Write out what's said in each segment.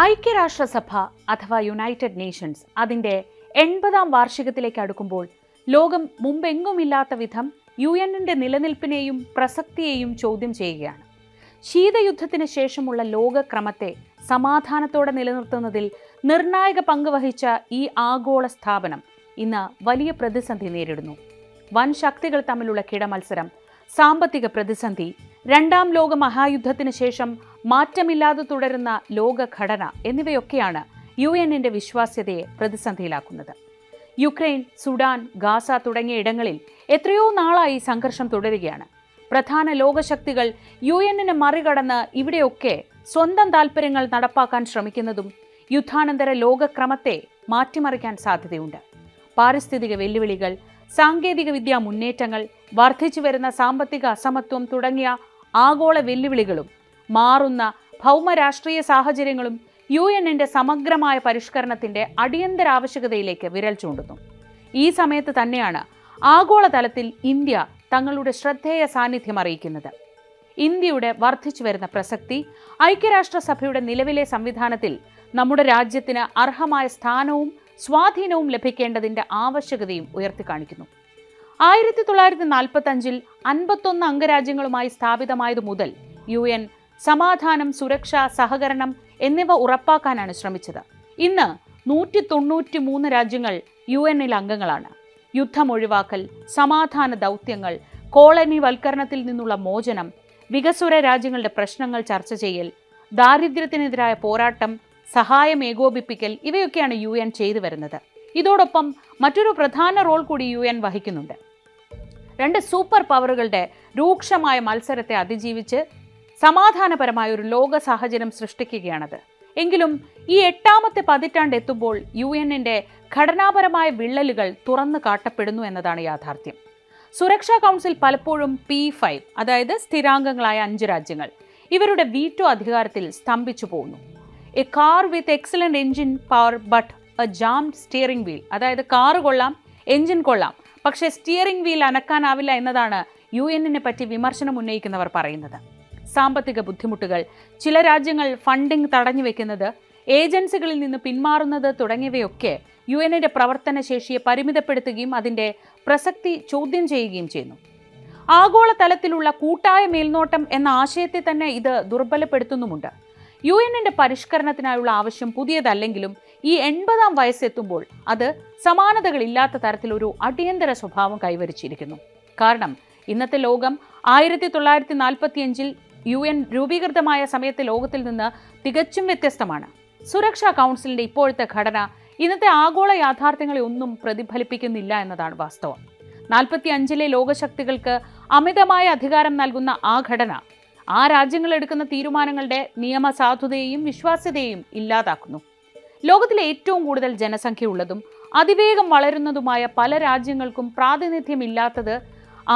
ഐക്യരാഷ്ട്രസഭ അഥവാ United Nations അതിന്റെ എൺപതാം വാർഷികത്തിലേക്ക് അടുക്കുമ്പോൾ ലോകം മുമ്പെങ്ങുമില്ലാത്ത വിധം യു എന്നിന്റെ നിലനിൽപ്പിനെയും പ്രസക്തിയെയും ചോദ്യം ചെയ്യുകയാണ്. ശീതയുദ്ധത്തിന് ശേഷമുള്ള ലോകക്രമത്തെ സമാധാനത്തോടെ നിലനിർത്തുന്നതിൽ നിർണായക പങ്ക് വഹിച്ച ഈ ആഗോള സ്ഥാപനം ഇന്ന് വലിയ പ്രതിസന്ധി നേരിടുന്നു. വൻ ശക്തികൾ തമ്മിലുള്ള കിടമത്സരം സാമ്പത്തിക പ്രതിസന്ധി രണ്ടാം ലോക മഹായുദ്ധത്തിന് ശേഷം മാറ്റമില്ലാതെ തുടരുന്ന ലോകഘടന എന്നിവയൊക്കെയാണ് യു എന്നിന്റെ വിശ്വാസ്യതയെ പ്രതിസന്ധിയിലാക്കുന്നത്. യുക്രൈൻ സുഡാൻ ഗാസ തുടങ്ങിയ ഇടങ്ങളിൽ എത്രയോ നാളായി സംഘർഷം തുടരുകയാണ്. പ്രധാന ലോകശക്തികൾ യു എന്നിനെ മറികടന്ന് ഇവിടെയൊക്കെ സ്വന്തം താൽപ്പര്യങ്ങൾ നടപ്പാക്കാൻ ശ്രമിക്കുന്നതും യുദ്ധാനന്തര ലോകക്രമത്തെ മാറ്റിമറിക്കാൻ സാധ്യതയുണ്ട്. പാരിസ്ഥിതിക വെല്ലുവിളികൾ സാങ്കേതിക വിദ്യാ മുന്നേറ്റങ്ങൾ വർദ്ധിച്ചു വരുന്ന സാമ്പത്തിക അസമത്വം തുടങ്ങിയ ആഗോള വെല്ലുവിളികളും മാറുന്ന ഭൗമരാഷ്ട്രീയ സാഹചര്യങ്ങളും യു എന്നിന്റെ സമഗ്രമായ പരിഷ്കരണത്തിന്റെ അടിയന്തര ആവശ്യകതയിലേക്ക് വിരൽ ചൂണ്ടുന്നു. ഈ സമയത്ത് തന്നെയാണ് ആഗോളതലത്തിൽ ഇന്ത്യ തങ്ങളുടെ ശ്രദ്ധേയ സാന്നിധ്യം അറിയിക്കുന്നത്. ഇന്ത്യയുടെ വർദ്ധിച്ചു വരുന്ന പ്രസക്തി ഐക്യരാഷ്ട്രസഭയുടെ നിലവിലെ സംവിധാനത്തിൽ നമ്മുടെ രാജ്യത്തിന് അർഹമായ സ്ഥാനവും സ്വാധീനവും ലഭിക്കേണ്ടതിന്റെ ആവശ്യകതയും ഉയർത്തിക്കാണിക്കുന്നു. ആയിരത്തി തൊള്ളായിരത്തി നാൽപ്പത്തി അഞ്ചിൽ അൻപത്തൊന്ന് അംഗരാജ്യങ്ങളുമായി സ്ഥാപിതമായതു മുതൽ യു എൻ സമാധാനം സുരക്ഷ സഹകരണം എന്നിവ ഉറപ്പാക്കാനാണ് ശ്രമിച്ചത്. ഇന്ന് നൂറ്റി തൊണ്ണൂറ്റി മൂന്ന് രാജ്യങ്ങൾ യു എന്നിൽ അംഗങ്ങളാണ്. യുദ്ധം ഒഴിവാക്കൽ സമാധാന ദൗത്യങ്ങൾ കോളനി വൽക്കരണത്തിൽ നിന്നുള്ള മോചനം വികസ്വര രാജ്യങ്ങളുടെ പ്രശ്നങ്ങൾ ചർച്ച ചെയ്യൽ ദാരിദ്ര്യത്തിനെതിരായ പോരാട്ടം സഹായം ഏകോപിപ്പിക്കൽ ഇവയൊക്കെയാണ് യു എൻ ചെയ്തു വരുന്നത് ഇതോടൊപ്പം മറ്റൊരു പ്രധാന റോൾ കൂടി യു എൻ വഹിക്കുന്നുണ്ട്. രണ്ട് സൂപ്പർ പവറുകളുടെ രൂക്ഷമായ മത്സരത്തെ അതിജീവിച്ച് സമാധാനപരമായ ഒരു ലോക സാഹചര്യം സൃഷ്ടിക്കുകയാണത്. എങ്കിലും ഈ എട്ടാമത്തെ പതിറ്റാണ്ട് എത്തുമ്പോൾ യു എന്നിന്റെ ഘടനാപരമായ വിള്ളലുകൾ തുറന്നു കാട്ടപ്പെടുന്നു എന്നതാണ് യാഥാർത്ഥ്യം. സുരക്ഷാ കൗൺസിൽ പലപ്പോഴും പി ഫൈവ് അതായത് സ്ഥിരാംഗങ്ങളായ അഞ്ച് രാജ്യങ്ങൾ ഇവരുടെ വീറ്റോ അധികാരത്തിൽ സ്തംഭിച്ചു പോകുന്നു a car with excellent engine power but a jam steering wheel അതായത് കാറ് കൊള്ളാം എഞ്ചിൻ കൊള്ളാം പക്ഷേ സ്റ്റിയറിംഗ് വീൽ അനക്കാനാവില്ല എന്നതാണ് യു എന്നിനെ പറ്റി വിമർശനം ഉന്നയിക്കുന്നവർ പറയുന്നത്. സാമ്പത്തിക ബുദ്ധിമുട്ടുകൾ ചില രാജ്യങ്ങൾ ഫണ്ടിംഗ് തടഞ്ഞു വെക്കുന്നത് ഏജൻസികളിൽ നിന്ന് പിന്മാറുന്നത് തുടങ്ങിയവയൊക്കെ യു എന്നിന്റെ പ്രവർത്തന ശേഷിയെ പരിമിതപ്പെടുത്തുകയും അതിന്റെ പ്രസക്തി ചോദ്യം ചെയ്യുകയും ചെയ്യുന്നു. ആഗോളതലത്തിലുള്ള കൂട്ടായ മേൽനോട്ടം എന്ന ആശയത്തെ തന്നെ ഇത് ദുർബലപ്പെടുത്തുന്നുമുണ്ട്. യു എന്നിന്റെ പരിഷ്കരണത്തിനായുള്ള ആവശ്യം പുതിയതല്ലെങ്കിലും ഈ എൺപതാം വയസ്സെത്തുമ്പോൾ അത് സമാനതകളില്ലാത്ത തരത്തിലൊരു അടിയന്തര സ്വഭാവം കൈവരിച്ചിരിക്കുന്നു. കാരണം ഇന്നത്തെ ലോകം ആയിരത്തി തൊള്ളായിരത്തി നാൽപ്പത്തിയഞ്ചിൽ യു എൻ രൂപീകൃതമായ സമയത്തെ ലോകത്തിൽ നിന്ന് തികച്ചും വ്യത്യസ്തമാണ്. സുരക്ഷാ കൗൺസിലിന്റെ ഇപ്പോഴത്തെ ഘടന ഇന്നത്തെ ആഗോള യാഥാർത്ഥ്യങ്ങളെ ഒന്നും പ്രതിഫലിപ്പിക്കുന്നില്ല എന്നതാണ് വാസ്തവം. നാൽപ്പത്തി അഞ്ചിലെ ലോകശക്തികൾക്ക് അമിതമായ അധികാരം നൽകുന്ന ആ ഘടന ആ രാജ്യങ്ങൾ എടുക്കുന്ന തീരുമാനങ്ങളുടെ നിയമസാധുതയെയും വിശ്വാസ്യതയെയും ഇല്ലാതാക്കുന്നു. ലോകത്തിലെ ഏറ്റവും കൂടുതൽ ജനസംഖ്യയുള്ളതും അതിവേഗം വളരുന്നതുമായ പല രാജ്യങ്ങൾക്കും പ്രാതിനിധ്യമില്ലാത്തത്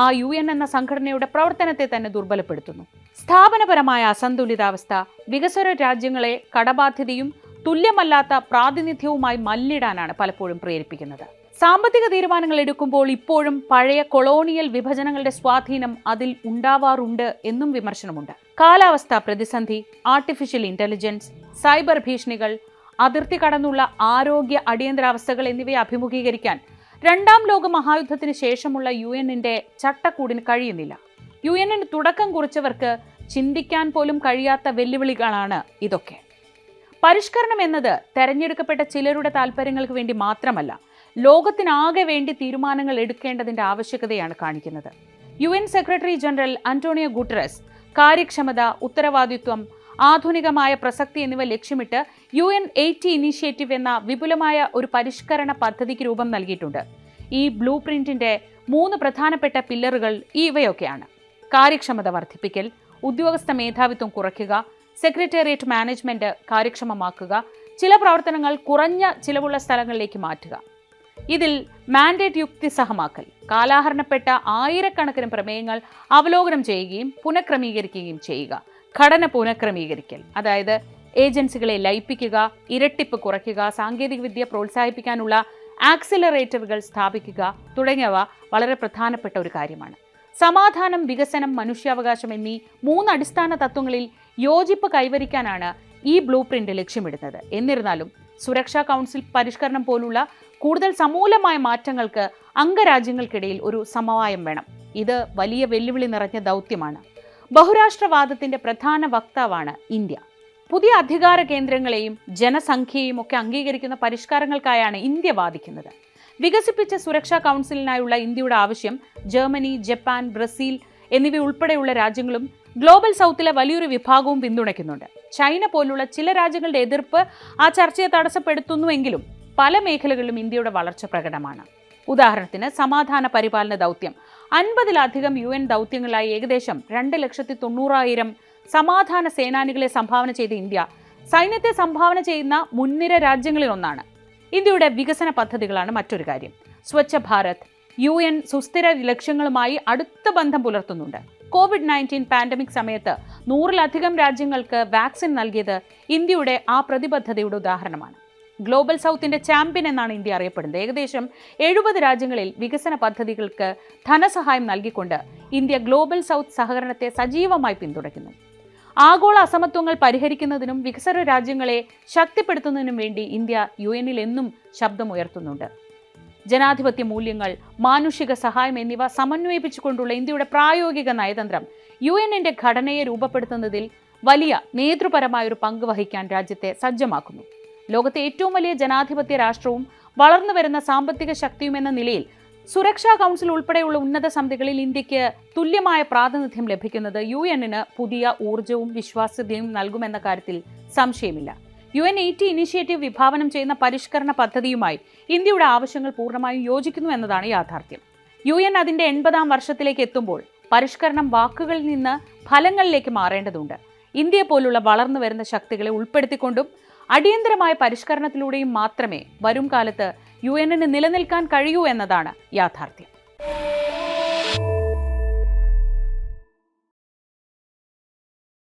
ആ യു എൻ എന്ന സംഘടനയുടെ പ്രവർത്തനത്തെ തന്നെ ദുർബലപ്പെടുത്തുന്നു. സ്ഥാപനപരമായ അസന്തുലിതാവസ്ഥ വികസ്വര രാജ്യങ്ങളെ കടബാധ്യതയും തുല്യമല്ലാത്ത പ്രാതിനിധ്യവുമായി മല്ലിടാനാണ് പലപ്പോഴും പ്രേരിപ്പിക്കുന്നത്. സാമ്പത്തിക തീരുമാനങ്ങൾ എടുക്കുമ്പോൾ ഇപ്പോഴും പഴയ കൊളോണിയൽ വിഭജനങ്ങളുടെ സ്വാധീനം അതിൽ ഉണ്ടാവാറുണ്ട് എന്നും വിമർശനമുണ്ട്. കാലാവസ്ഥാ പ്രതിസന്ധി ആർട്ടിഫിഷ്യൽ ഇന്റലിജൻസ് സൈബർ ഭീഷണികൾ അതിർത്തി കടന്നുള്ള ആരോഗ്യ അടിയന്തരാവസ്ഥകൾ എന്നിവയെ അഭിമുഖീകരിക്കാൻ രണ്ടാം ലോക മഹായുദ്ധത്തിന് ശേഷമുള്ള യു എന്നിന്റെ ചട്ടക്കൂടിന് കഴിയുന്നില്ല. യു എന്നിന് തുടക്കം കുറിച്ചവർക്ക് ചിന്തിക്കാൻ പോലും കഴിയാത്ത വെല്ലുവിളികളാണ് ഇതൊക്കെ. പരിഷ്കരണം എന്നത് തെരഞ്ഞെടുക്കപ്പെട്ട ചിലരുടെ താല്പര്യങ്ങൾക്ക് വേണ്ടി മാത്രമല്ല ലോകത്തിനാകെ വേണ്ടി തീരുമാനങ്ങൾ എടുക്കേണ്ടതിന്റെ ആവശ്യകതയാണ് കാണിക്കുന്നത്. U secretary general Antonio Guterres കാര്യക്ഷമത ഉത്തരവാദിത്വം ആധുനികമായ പ്രസക്തി എന്നിവ ലക്ഷ്യമിട്ട് യു എൻ എയ്റ്റി ഇനീഷ്യേറ്റീവ് എന്ന വിപുലമായ ഒരു പരിഷ്കരണ പദ്ധതിക്ക് രൂപം നൽകിയിട്ടുണ്ട്. ഈ ബ്ലൂ പ്രിന്റിന്റെ മൂന്ന് പ്രധാനപ്പെട്ട പില്ലറുകൾ ഇവയൊക്കെയാണ്. കാര്യക്ഷമത വർദ്ധിപ്പിക്കൽ ഉദ്യോഗസ്ഥ മേധാവിത്വം കുറയ്ക്കുക സെക്രട്ടേറിയറ്റ് മാനേജ്മെന്റ് കാര്യക്ഷമമാക്കുക ചില പ്രവർത്തനങ്ങൾ കുറഞ്ഞ ചിലവുള്ള സ്ഥലങ്ങളിലേക്ക് മാറ്റുക. ഇതിൽ മാൻഡേറ്റ് യുക്തിസഹമാക്കൽ കാലാഹരണപ്പെട്ട ആയിരക്കണക്കിന് പ്രമേയങ്ങൾ അവലോകനം ചെയ്യുകയും പുനഃക്രമീകരിക്കുകയും ചെയ്യുക. ഘടന പുനഃക്രമീകരിക്കൽ. അതായത് ഏജൻസികളെ ലയിപ്പിക്കുക ഇരട്ടിപ്പ് കുറയ്ക്കുക സാങ്കേതികവിദ്യ പ്രോത്സാഹിപ്പിക്കാനുള്ള ആക്സിലറേറ്ററുകൾ സ്ഥാപിക്കുക തുടങ്ങിയവ വളരെ പ്രധാനപ്പെട്ട ഒരു കാര്യമാണ്. സമാധാനം വികസനം മനുഷ്യാവകാശം എന്നീ മൂന്ന് അടിസ്ഥാന തത്വങ്ങളിൽ യോജിപ്പ് കൈവരിക്കാനാണ് ഈ ബ്ലൂ പ്രിന്റ് ലക്ഷ്യമിടുന്നത്. എന്നിരുന്നാലും സുരക്ഷാ കൗൺസിൽ പരിഷ്കരണം പോലുള്ള കൂടുതൽ സമൂലമായ മാറ്റങ്ങൾക്ക് അംഗരാജ്യങ്ങൾക്കിടയിൽ ഒരു സമവായം വേണം. ഇത് വലിയ വെല്ലുവിളി നിറഞ്ഞ ദൗത്യമാണ്. ബഹുരാഷ്ട്രവാദത്തിന്റെ പ്രധാന വക്താവാണ് ഇന്ത്യ. പുതിയ അധികാര കേന്ദ്രങ്ങളെയും ജനസംഖ്യയും ഒക്കെ അംഗീകരിക്കുന്ന പരിഷ്കാരങ്ങൾക്കായാണ് ഇന്ത്യ വാദിക്കുന്നത്. വികസിപ്പിച്ച സുരക്ഷാ കൗൺസിലിനായുള്ള ഇന്ത്യയുടെ ആവശ്യം ജർമ്മനി ജപ്പാൻ ബ്രസീൽ എന്നിവ ഉൾപ്പെടെയുള്ള രാജ്യങ്ങളും ഗ്ലോബൽ സൗത്തിലെ വലിയൊരു വിഭാഗവും പിന്തുണയ്ക്കുന്നുണ്ട്. ചൈന പോലുള്ള ചില രാജ്യങ്ങളുടെ എതിർപ്പ് ആ ചർച്ചയെ തടസ്സപ്പെടുത്തുന്നുവെങ്കിലും പല മേഖലകളിലും ഇന്ത്യയുടെ വളർച്ച പ്രകടമാണ്. ഉദാഹരണത്തിന് സമാധാന പരിപാലന ദൗത്യം. അൻപതിലധികം യു എൻ ദൗത്യങ്ങളായി ഏകദേശം രണ്ട് ലക്ഷത്തി തൊണ്ണൂറായിരം സമാധാന സേനാനികളെ സംഭാവന ചെയ്ത ഇന്ത്യ സൈന്യത്തെ സംഭാവന ചെയ്യുന്ന മുൻനിര രാജ്യങ്ങളിൽ ഒന്നാണ്. ഇന്ത്യയുടെ വികസന പദ്ധതികളാണ് മറ്റൊരു കാര്യം. സ്വച്ഛ ഭാരത് യു എൻ സുസ്ഥിര ലക്ഷ്യങ്ങളുമായി അടുത്ത ബന്ധം പുലർത്തുന്നുണ്ട്. കോവിഡ് നയന്റീൻ പാൻഡമിക് സമയത്ത് നൂറിലധികം രാജ്യങ്ങൾക്ക് വാക്സിൻ നൽകിയത് ഇന്ത്യയുടെ ആ പ്രതിബദ്ധതയുടെ ഉദാഹരണമാണ്. ഗ്ലോബൽ സൗത്തിന്റെ ചാമ്പ്യൻ എന്നാണ് ഇന്ത്യ അറിയപ്പെടുന്നത്. ഏകദേശം എഴുപത് രാജ്യങ്ങളിൽ വികസന പദ്ധതികൾക്ക് ധനസഹായം നൽകിക്കൊണ്ട് ഇന്ത്യ ഗ്ലോബൽ സൗത്ത് സഹകരണത്തെ സജീവമായി പിന്തുണയ്ക്കുന്നു. ആഗോള അസമത്വങ്ങൾ പരിഹരിക്കുന്നതിനും വികസന രാജ്യങ്ങളെ ശക്തിപ്പെടുത്തുന്നതിനും വേണ്ടി ഇന്ത്യ യു എന്നിൽ എന്നും ശബ്ദമുയർത്തുന്നുണ്ട്. ജനാധിപത്യ മൂല്യങ്ങൾ മാനുഷിക സഹായം എന്നിവ സമന്വയിപ്പിച്ചുകൊണ്ടുള്ള ഇന്ത്യയുടെ പ്രായോഗിക നയതന്ത്രം യു എന്നിന്റെ ഘടനയെ രൂപപ്പെടുത്തുന്നതിൽ വലിയ നേതൃപരമായ ഒരു പങ്ക് വഹിക്കാൻ രാജ്യത്തെ സജ്ജമാക്കുന്നു. ലോകത്തെ ഏറ്റവും വലിയ ജനാധിപത്യ രാഷ്ട്രവും വളർന്നു വരുന്ന സാമ്പത്തിക ശക്തിയും എന്ന നിലയിൽ സുരക്ഷാ കൗൺസിൽ ഉൾപ്പെടെയുള്ള ഉന്നത സമിതികളിൽ ഇന്ത്യയ്ക്ക് തുല്യമായ പ്രാതിനിധ്യം ലഭിക്കുന്നത് യു എന്നിന് പുതിയ ഊർജവും വിശ്വാസ്യതയും നൽകുമെന്ന കാര്യത്തിൽ സംശയമില്ല. യു എൻ എയ്റ്റി ഇനിഷ്യേറ്റീവ് വിഭാവനം ചെയ്യുന്ന പരിഷ്കരണ പദ്ധതിയുമായി ഇന്ത്യയുടെ ആവശ്യങ്ങൾ പൂർണമായും യോജിക്കുന്നു എന്നതാണ് യാഥാർത്ഥ്യം. യു എൻ അതിന്റെ എൺപതാം വർഷത്തിലേക്ക് എത്തുമ്പോൾ പരിഷ്കരണം വാക്കുകളിൽ നിന്ന് ഫലങ്ങളിലേക്ക് മാറേണ്ടതുണ്ട്. ഇന്ത്യയെ പോലുള്ള വളർന്നു വരുന്ന ശക്തികളെ ഉൾപ്പെടുത്തിക്കൊണ്ടും അടിയന്തരമായ പരിഷ്കരണത്തിലൂടെയും മാത്രമേ വരും കാലത്ത് യു എന്നിന് നിലനിൽക്കാൻ കഴിയൂ എന്നതാണ് യാഥാർത്ഥ്യം.